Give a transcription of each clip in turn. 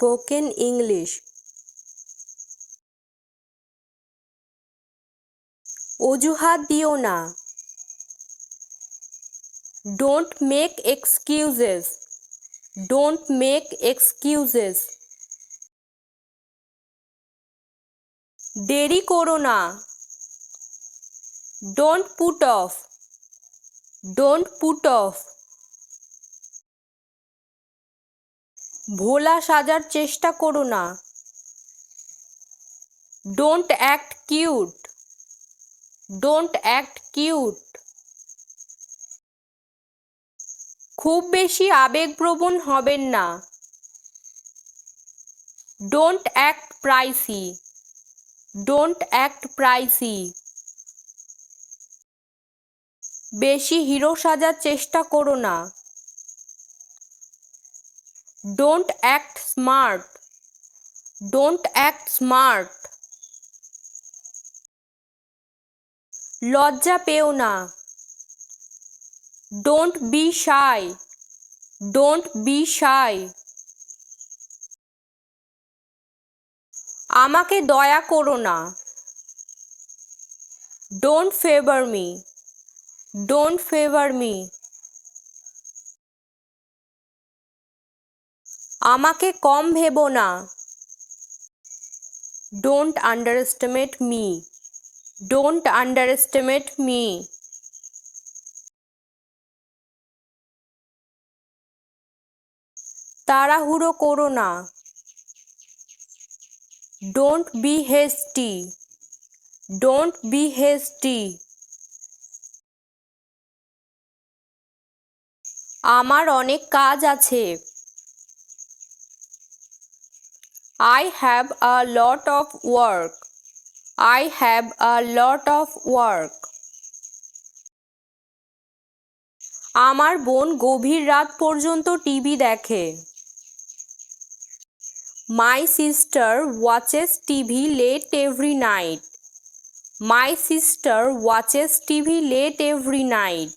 Spoken English. অজুহাত দিও না। Don't make excuses don't make excuses দেরি করো না। Don't put off don't put off ভোলা সাজার চেষ্টা করো না। Don't act cute don't act cute খুব বেশি আবেগপ্রবণ হবেন না। Don't act pricey don't act pricey বেশি হিরো সাজার চেষ্টা করো না। Don't act smart don't act smart লজ্জা পেও না। Don't be shy don't be shy আমাকে দয়া করো না। Don't favour me don't favour me আমাকে কম ভেবো না। Don't underestimate me don't underestimate me তাড়াহুড়ো করো না। Don't be hasty don't be hasty আমার অনেক কাজ আছে। I have a lot of work. I have a lot of work. আমার বোন গভীর রাত পর্যন্ত টিভি দেখে my sister watches TV late every night my sister watches TV late every night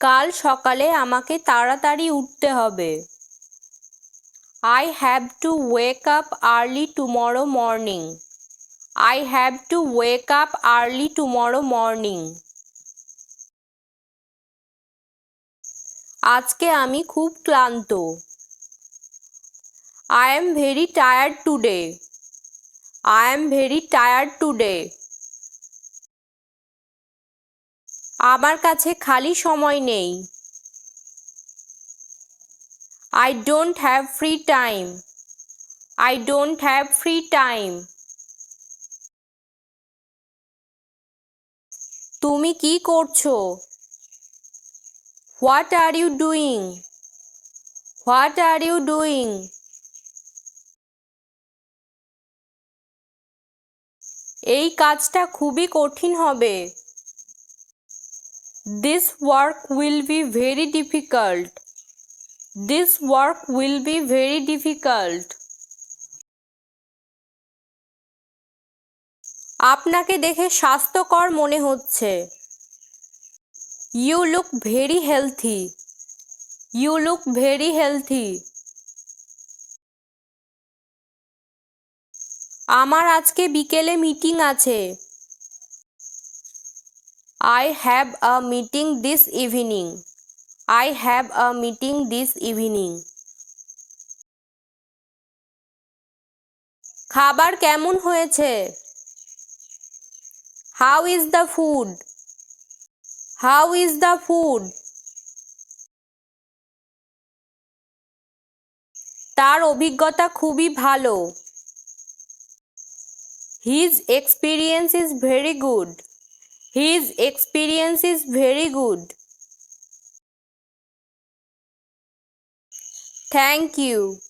কাল সকালে আমাকে তাড়াতাড়ি উঠতে হবে I have to wake up early tomorrow morning. I have to wake up early tomorrow morning. আজকে আমি খুব ক্লান্ত I am very tired today I am very tired today আমার কাছে খালি সময় নেই I don't have free time. I don't have free time. তুমি কি করছ? What are you doing what are you doing এই কাজটা খুবই কঠিন হবে। This work will be very difficult This work will be very difficult. আপনাকে দেখে স্বাস্থ্যকর মনে হচ্ছে। You look very healthy you look very healthy আমার আজকে বিকেলে মিটিং আছে। I have a meeting this evening I have a meeting this evening. খাবার কেমন হয়েছে? How is the food how is the food তার অভিজ্ঞতা খুবই ভালো। His experience is very good his experience is very good Thank you.